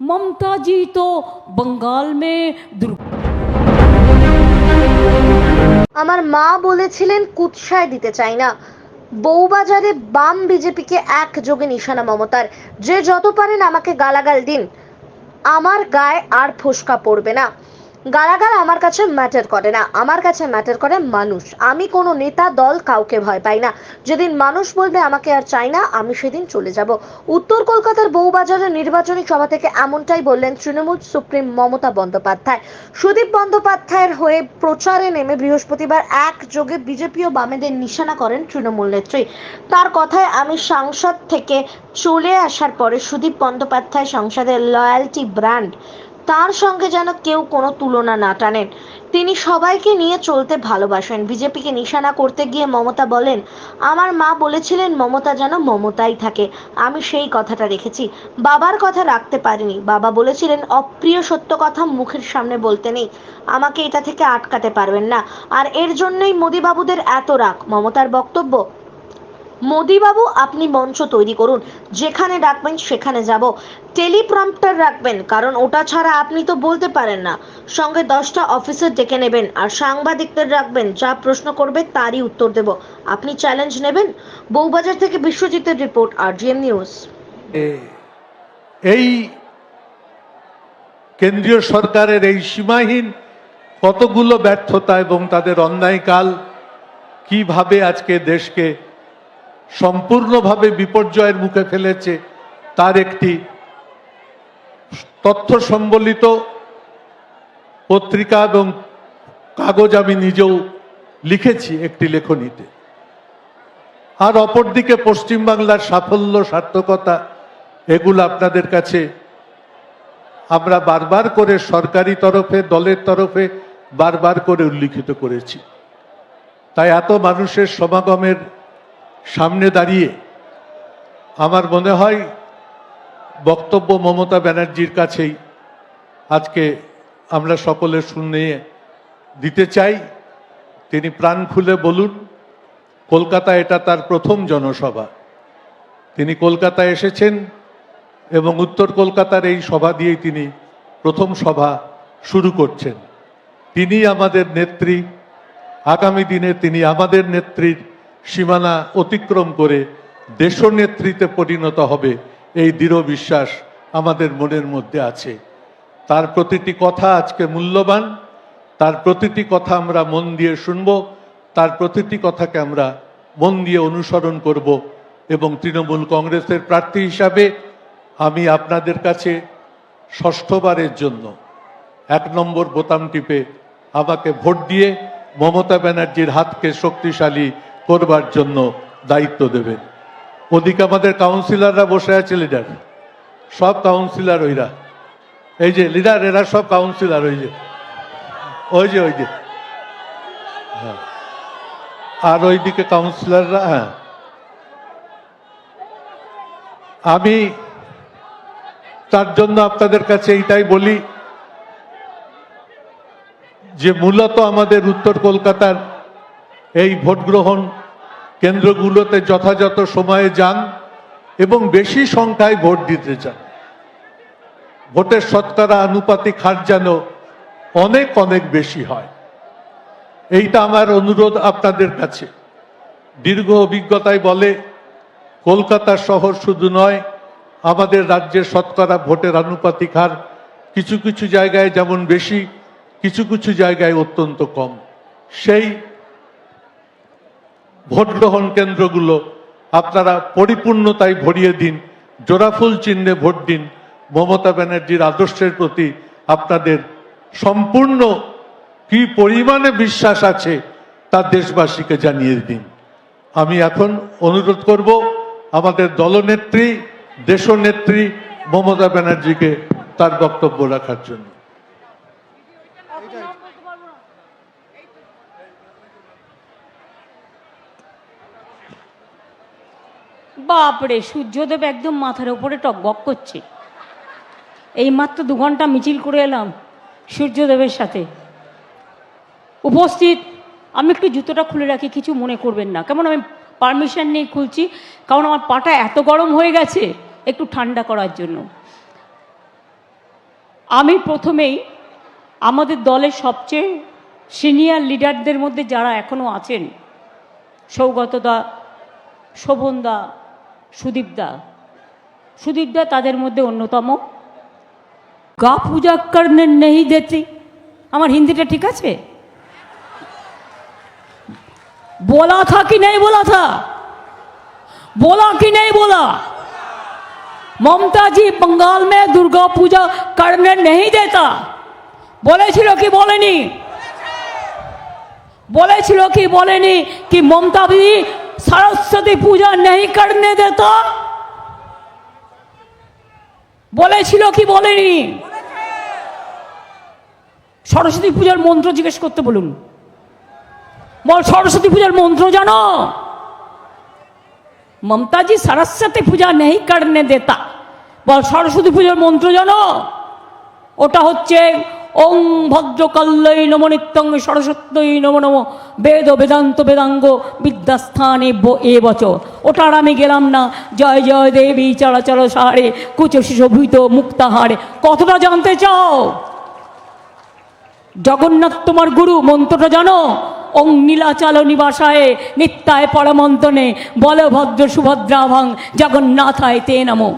ममता जी तो बंगाल में दुर्ग আমার মা বলেছিলেন কুৎসায় দিতে চাই না বউবাজারে বাম বিজেপিকে একযোগে নিশানা মমতার যে যত পারেন আমাকে গালাগাল দিন আমার গায়ে আর ফোসকা পড়বে না গালাগাল আমার কাছে ম্যাটার করে না, আমার কাছে ম্যাটার করে মানুষ। আমি কোনো নেতা, দল কাউকে ভয় পাই না। যেদিন মানুষ বলবে আমাকে আর চাই না, আমি সেদিন চলে যাব। উত্তর কলকাতার বউবাজারের নির্বাচনী সভা থেকে এমনটাই বললেন তৃণমূল সুপ্রিম মমতা বন্দ্যোপাধ্যায়। সুদীপ বন্দ্যোপাধ্যায়ের হয়ে প্রচারে নেমে বৃহস্পতিবার একযোগে বিজেপি ও বামেদের নিশানা করেন তৃণমূল নেত্রী। তার কথায় আমি সংসদ থেকে চলে আসার পরে সুদীপ বন্দ্যোপাধ্যায় সংসদের লয়্যালটি ব্র্যান্ড তার সঙ্গে যেন কেউ কোনো তুলনা না টানেন। তিনি সবাইকে নিয়ে চলতে ভালোবাসেন। বিজেপিকে নিশানা করতে গিয়ে মমতা বলেন, আমার মা বলেছিলেন মমতা যেন মমতাই থাকে। আমি সেই কথাটা রেখেছি। বাবার কথা রাখতে পারিনি। বাবা বলেছিলেন, অপ্রিয় সত্য কথা মুখের সামনে বলতে নেই। আমাকে এটা থেকে আটকাতে পারবেন না। আর এর জন্যই মোদিবাবুদের এত রাগ। মমতার বক্তব্য মোদিবাবু, আপনি মঞ্চ তৈরি করুন। যেখানে ডাকবেন, সেখানে যাব। টেলিপ্রম্পটার রাখবেন, কারণ ওটা ছাড়া আপনি তো বলতে পারেন না। সঙ্গে দশটা অফিসার ডেকে নেবেন আর সাংবাদিকদের রাখবেন। যা প্রশ্ন করবে, তারই উত্তর দেব। আপনি চ্যালেঞ্জ নেবেন? বউবাজার থেকে বিশ্বজিতের রিপোর্ট আর জিএম নিউজ এই কেন্দ্রীয় সরকারের এই সীমাহীন কতগুলো ব্যর্থতা এবং তাদের অন্যায়কাল, কীভাবে আজকে দেশকে সম্পূর্ণভাবে বিপর্যয়ের মুখে ফেলেছে তার একটি তথ্য সম্বলিত পত্রিকা এবং কাগজ আমি নিজেও লিখেছি একটি লেখনীতে। আর অপরদিকে পশ্চিমবাংলার সাফল্য, সার্থকতা, এগুলো আপনাদের কাছে আমরা বারবার করে সরকারি তরফে, দলের তরফে বারবার করে উল্লিখিত করেছি। তাই এত মানুষের সমাগমের সামনে দাঁড়িয়ে আমার মনে হয় বক্তব্য মমতা ব্যানার্জির কাছেই আজকে আমরা সকলে শুনে দিতে চাই। তিনি প্রাণ খুলে বলুন, কলকাতা এটা তার প্রথম জনসভা। তিনি কলকাতায় এসেছেন এবং উত্তর কলকাতার এই সভা দিয়েই তিনি প্রথম সভা শুরু করছেন। তিনি আমাদের নেত্রী, আগামী দিনে তিনি আমাদের নেত্রীর সীমানা অতিক্রম করে দেশনেত্রীতে পরিণত হবে এই দৃঢ় বিশ্বাস আমাদের মনের মধ্যে আছে। তার প্রতিটি কথা আজকে মূল্যবান, তার প্রতিটি কথা আমরা মন দিয়ে শুনব, তার প্রতিটি কথাকে আমরা মন দিয়ে অনুসরণ করব এবং তৃণমূল কংগ্রেসের প্রার্থী হিসাবে আমি আপনাদের কাছে ষষ্ঠবারের জন্য এক নম্বর বোতাম টিপে আমাকে ভোট দিয়ে মমতা ব্যানার্জির হাতকে শক্তিশালী করবার জন্য দায়িত্ব দেবেন। ওদিকে আমাদের কাউন্সিলররা বসে আছে লিডার সব কাউন্সিলর ওইরা। এই যে লিডার এরা সব কাউন্সিলার ওই যে। ওই যে ওই যে। হ্যাঁ। আর ওইদিকে কাউন্সিলররা হ্যাঁ। আমি তার জন্য আপনাদের কাছে এইটাই বলি যে, মূলত আমাদের উত্তর কলকাতার এই ভোট গ্রহণ কেন্দ্রগুলোতে যথাযথ সময়ে যান এবং বেশি সংখ্যায় ভোট দিতে চান। ভোটের শতকরা আনুপাতিক হার যেন অনেক অনেক বেশি হয়। এইটা আমার অনুরোধ আপনাদের কাছে। দীর্ঘ অভিজ্ঞতায় বলে, কলকাতা শহর শুধু নয়, আমাদের রাজ্যের শতকরা ভোটের আনুপাতিক হার কিছু কিছু জায়গায় যেমন বেশি, কিছু কিছু জায়গায় অত্যন্ত কম। সেই ভোট গ্রহণ কেন্দ্রগুলো আপনারা পরিপূর্ণতায় ভরিয়ে দিন, জোড়াফুল চিহ্নে ভোট দিন। মমতা ব্যানার্জির আদর্শের প্রতি আপনাদের সম্পূর্ণ কি পরিমাণে বিশ্বাস আছে তা দেশবাসীকে জানিয়ে দিন। আমি এখন অনুরোধ করব আমাদের দলনেত্রী, দেশনেত্রী মমতা ব্যানার্জিকে তার বক্তব্য রাখার জন্য। বাপরে, সূর্যদেব একদম মাথার ওপরে টকবক করছে। এই মাত্র দু ঘণ্টা মিছিল করে এলাম সূর্যদেবের সাথে। উপস্থিত, আমি একটু জুতোটা খুলে রাখি, কিছু মনে করবেন না। কেমন আমি পারমিশন নিয়ে খুলছি, কারণ আমার পাটা এত গরম হয়ে গেছে একটু ঠান্ডা করার জন্য। আমি প্রথমেই আমাদের দলের সবচেয়ে সিনিয়র লিডারদের মধ্যে যারা এখনও আছেন, সৌগতদা, শোভনদা সুদীপদা সুদীপদা তাদের মধ্যে অন্যতম গা পূজা করনে নেই দেতি আমার হিন্দিটা ঠিক আছে बोला था कि नहीं बोला था बोला कि नहीं बोला মমতা জি बंगाल में दुर्गा पूजा करने नहीं देता বলেছিল কি বলেনি বলেছিল কি বলেনি কি মমতা দিদি সরস্বতী পূজা নেই করনে দেতা বলেছিল কি বলেনি? সরস্বতী পূজার মন্ত্র জিজ্ঞেস করতে বলুন। বল, সরস্বতী পূজার মন্ত্র জানো? মমতাজি, সরস্বতী পূজা নেই করনে দেতা। বল, সরস্বতী পূজার মন্ত্র জানো? ওটা হচ্ছে ওং ভদ্রকল্লই নম নিত্যং সরস্বত্যই নম নম। বেদ বেদান্ত বেদাঙ্গ বিদ্যাস্থানে এ বচ। ওটা আর আমি গেলাম না। জয় জয় দেবী চলাচল সারে, কুচ শিশভূত মুক্তাহারে। কতটা জানতে চাও? জগন্নাথ তোমার গুরু, মন্ত্রটা জানো? ওং নীলাচল নিবাসায়, নিত্যায় পরমন্তনে বলভদ্র সুভদ্রাভাং, জগন্নাথায় তে নমো।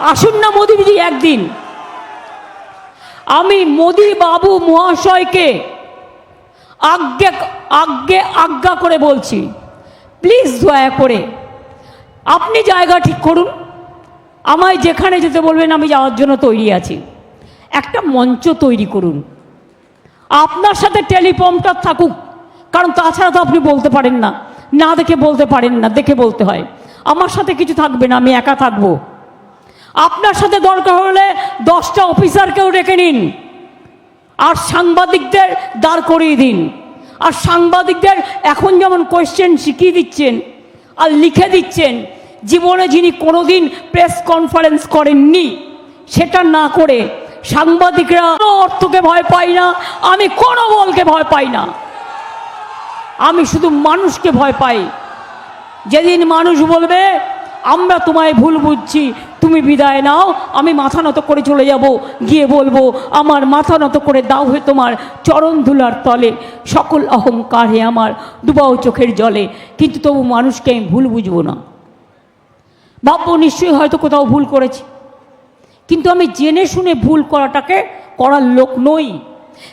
আসুন না মোদিজি একদিন। আমি মোদি বাবু মহাশয়কে আজ্ঞে আজ্ঞে, আজ্ঞা করে বলছি প্লিজ দয়া করে, আপনি জায়গা ঠিক করুন। আমায় যেখানে যেতে বলবেন, আমি যাওয়ার জন্য তৈরি আছি। একটা মঞ্চ তৈরি করুন। আপনার সাথে টেলিপম্পটার থাকুক, কারণ তাছাড়া তো আপনি বলতে পারেন না। না দেখে বলতে পারেন না, দেখে বলতে হয়। আমার সাথে কিছু থাকবে না, আমি একা থাকব। আপনার সাথে দরকার হলে দশটা অফিসারকেও ডেকে নিন। আর সাংবাদিকদের দাঁড় করিয়ে দিন। আর সাংবাদিকদের এখন যেমন কোয়েশ্চেন শিখিয়ে দিচ্ছেন আর লিখে দিচ্ছেন, জীবনে যিনি কোনোদিন প্রেস কনফারেন্স করেননি, সেটা না করে সাংবাদিকরা কোনো অর্থকে ভয় পাই না, আমি কোনো বলকে ভয় পাই না। আমি শুধু মানুষকে ভয় পাই। যেদিন মানুষ বলবে, আমরা তোমায় ভুল বুঝছি তুমি বিদায় নাও, আমি মাথা নত করে চলে যাব। গিয়ে বলব, আমার মাথা নত করে দাও হয়ে তোমার চরণ ধুলার তলে। সকল অহংকার হে আমার দুবাও চোখের জলে। কিন্তু তবু মানুষকে আমি ভুল বুঝব না। ভাববো নিশ্চয়ই হয়তো কোথাও ভুল করেছি। কিন্তু আমি জেনে শুনে ভুল করাটাকে করার লোক নই।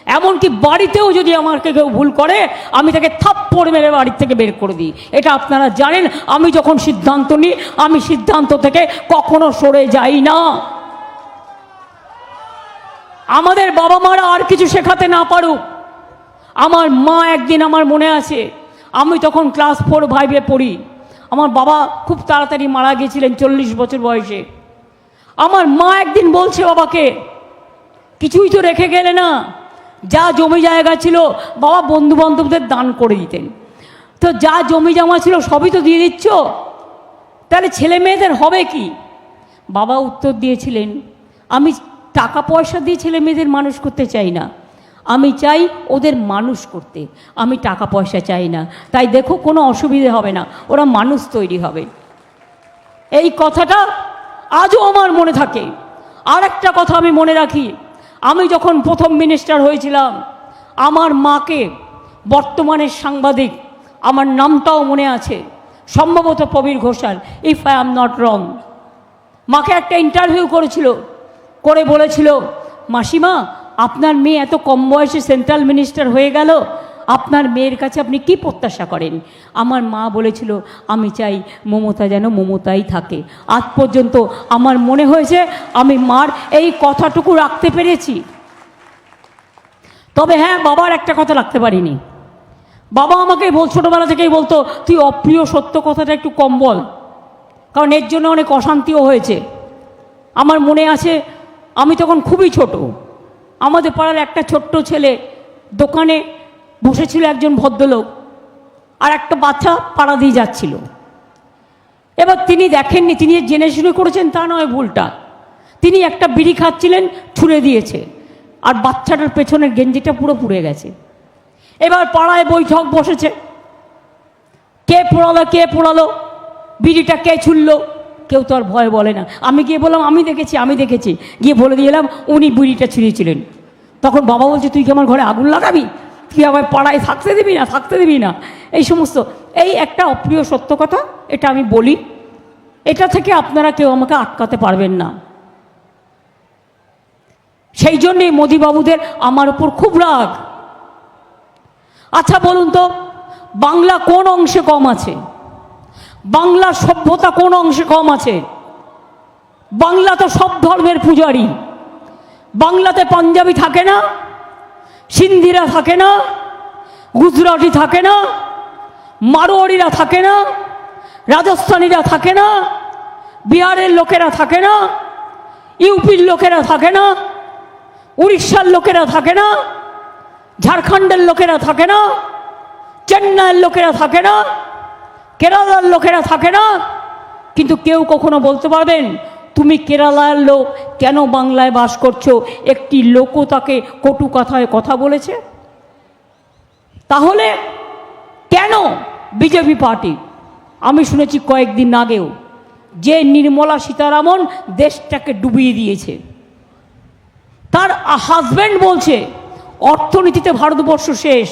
এমনকি বাড়িতেও যদি আমাকে কেউ ভুল করে, আমি তাকে থাপ্পড় মেরে বাড়ির থেকে বের করে দিই। এটা আপনারা জানেন, আমি যখন সিদ্ধান্ত নিই, আমি সিদ্ধান্ত থেকে কখনো সরে যাই না। আমাদের বাবা মারা আর কিছু শেখাতে না পারুক। আমার মা একদিন আমার মনে আছে, আমি তখন ক্লাস ফোর ফাইভে পড়ি। আমার বাবা খুব তাড়াতাড়ি মারা গিয়েছিলেন চল্লিশ বছর বয়সে। আমার মা একদিন বলছে, বাবাকে, কিছুই তো রেখে গেলে না। যা জমি জায়গা ছিল, বাবা বন্ধু বান্ধবদের দান করে দিতেন। তো যা জমি জমা ছিল, সবই তো দিয়ে দিচ্ছ? তাহলে ছেলে মেয়েদের হবে কি? বাবা উত্তর দিয়েছিলেন, আমি টাকা পয়সা দিয়ে ছেলে মেয়েদের মানুষ করতে চাই না। আমি চাই ওদের মানুষ করতে, আমি টাকা পয়সা চাই না। তাই দেখো, কোনো অসুবিধে হবে না, ওরা মানুষ তৈরি হবে। এই কথাটা আজও আমার মনে থাকে। আর একটা কথা আমি মনে রাখি আমি যখন প্রথম মিনিস্টার হয়েছিলাম, আমার মাকে বর্তমানের সাংবাদিক, আমার নামটাও মনে আছে, সম্ভবত Prabir Ghoshal if I am not wrong মাকে একটা ইন্টারভিউ করেছিল, করে বলেছিল, মাসিমা, আপনার মেয়ে এত কম বয়সে সেন্ট্রাল মিনিস্টার হয়ে গেল আপনার মেয়ের কাছে আপনি কি প্রত্যাশা করেন? আমার মা বলেছিল, আমি চাই মমতা যেন মমতাই থাকে। আজ পর্যন্ত আমার মনে হয়েছে, আমি মার এই কথাটুকু রাখতে পেরেছি। তবে হ্যাঁ বাবার একটা কথা রাখতে পারিনি। বাবা আমাকে বল, ছোটোবেলা থেকেই বলতো, তুই অপ্রিয় সত্য কথাটা একটু কম বল। কারণ এর জন্য অনেক অশান্তিও হয়েছে। আমার মনে আছে, আমি তখন খুবই ছোট। আমাদের পাড়ার একটা ছোট্ট ছেলে দোকানে বসেছিল একজন ভদ্রলোক আর একটা বাচ্চা পাড়া দিয়ে যাচ্ছিল। এবার তিনি দেখেননি, তিনি জেনে শুনে করেছেন তা নয় ভুলটা। তিনি একটা বিড়ি খাচ্ছিলেন, ছুঁড়ে দিয়েছে। আর বাচ্চাটার পেছনের গেঞ্জিটা পুরো পুড়ে গেছে। এবার পাড়ায় বৈঠক বসেছে। কে পোড়ালো কে পোড়ালো, বিড়িটা কে ছুড়লো, কেউ তো আর ভয় বলে না। আমি গিয়ে বললাম, আমি দেখেছি আমি দেখেছি। গিয়ে বলে দিয়ে এলাম, উনি বিড়িটা ছিঁড়েছিলেন। তখন বাবা বলছে, তুই কি আমার ঘরে আগুন লাগাবি? তুই আমার পাড়ায় থাকতে দিবি না, থাকতে দিবি না। এই সমস্ত, এই একটা অপ্রিয় সত্য কথা, এটা আমি বলি। এটা থেকে আপনারা কেউ আমাকে আটকাতে পারবেন না। সেই জন্যেই মোদিবাবুদের আমার উপর খুব রাগ। আচ্ছা বলুন তো, বাংলা কোন অংশে কম আছে? বাংলার সভ্যতা কোন অংশে কম আছে? বাংলা তো সব ধর্মের পূজারি। বাংলাতে পাঞ্জাবি থাকে না সিন্ধিরা থাকে না, গুজরাটি থাকে না মারোয়ারিরা থাকে না, রাজস্থানীরা থাকে না, বিহারের লোকেরা থাকে না, ইউপির লোকেরা থাকে না, উড়িষ্যার লোকেরা থাকে না, ঝাড়খণ্ডের লোকেরা থাকে না, চেন্নাইয়ের লোকেরা থাকে না, কেরালার লোকেরা থাকে না। কিন্তু কেউ কখনো বলতে পারবেন তুমি কেরালার লোক, কেন বাংলায় বাস করছ? একটি লোকও তাকে কটু কথায় কথা বলেছে। তাহলে কেন বিজেপি পার্টি? আমি শুনেছি কয়েকদিন আগেও যে নির্মলা সীতারামন দেশটাকে ডুবিয়ে দিয়েছে। তার হাজব্যান্ড বলছে, অর্থনীতিতে ভারতবর্ষ শেষ।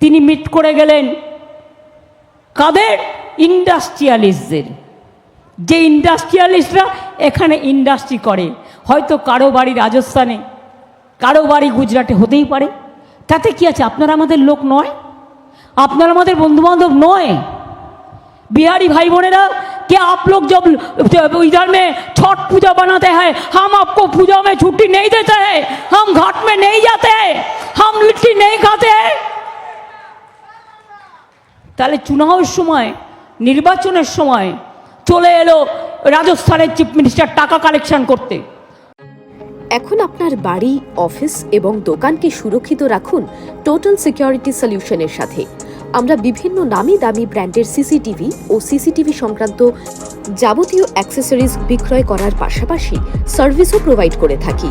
তিনি মিট করে গেলেন কাদের? ইন্ডাস্ট্রিয়ালিস্টদের যে ইন্ডাস্ট্রিয়ালিস্টরা এখানে ইন্ডাস্ট্রি করে হয়তো কারো বাড়ি রাজস্থানে কারো বাড়ি গুজরাটে হতেই পারে তাতে কি আছে আপনারা আমাদের লোক নয় আপনারা আমাদের বন্ধুবান্ধব নয় बिहारी भाई बोनेरा क्या आप लोग जब जब इधर में छठ पूजा बनाते हैं हम आपको पूजा में छुट्टी नहीं देते हैं हम घाट में नहीं जाते हैं हम लिट्टी नहीं खाते हैं তাহলে চুনাওয়ের সময় নির্বাচনের সময় চলে এলো রাজস্থানের চিফ মিনিস্টার টাকা কালেকশন করতে। এখন আপনার বাড়ি, অফিস এবং দোকানকে সুরক্ষিত রাখুন টোটাল সিকিউরিটি সলিউশনের সাথে। আমরা বিভিন্ন নামি দামি ব্র্যান্ডের সিসিটিভি ও সিসিটিভি সংক্রান্ত যাবতীয় অ্যাক্সেসরিজ বিক্রয় করার পাশাপাশি সার্ভিসও প্রোভাইড করে থাকি।